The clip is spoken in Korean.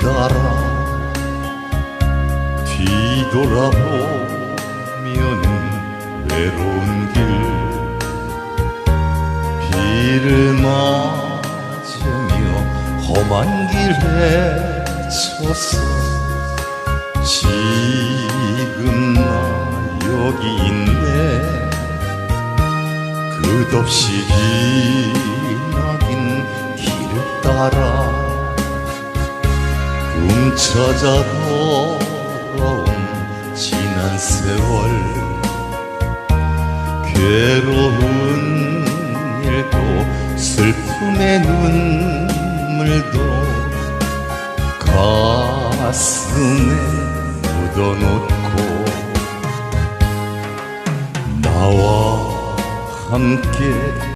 따라 뒤돌아보면은 외로운 길. 비를 맞으며 험한 길에 섰어. 지금 나 여기 있네. 끝없이 기나긴 길을 따라 꿈찾아 돌아온 지난 세월 괴로운 일도 슬픔의 눈물도 가슴에 묻어놓고 나와 함께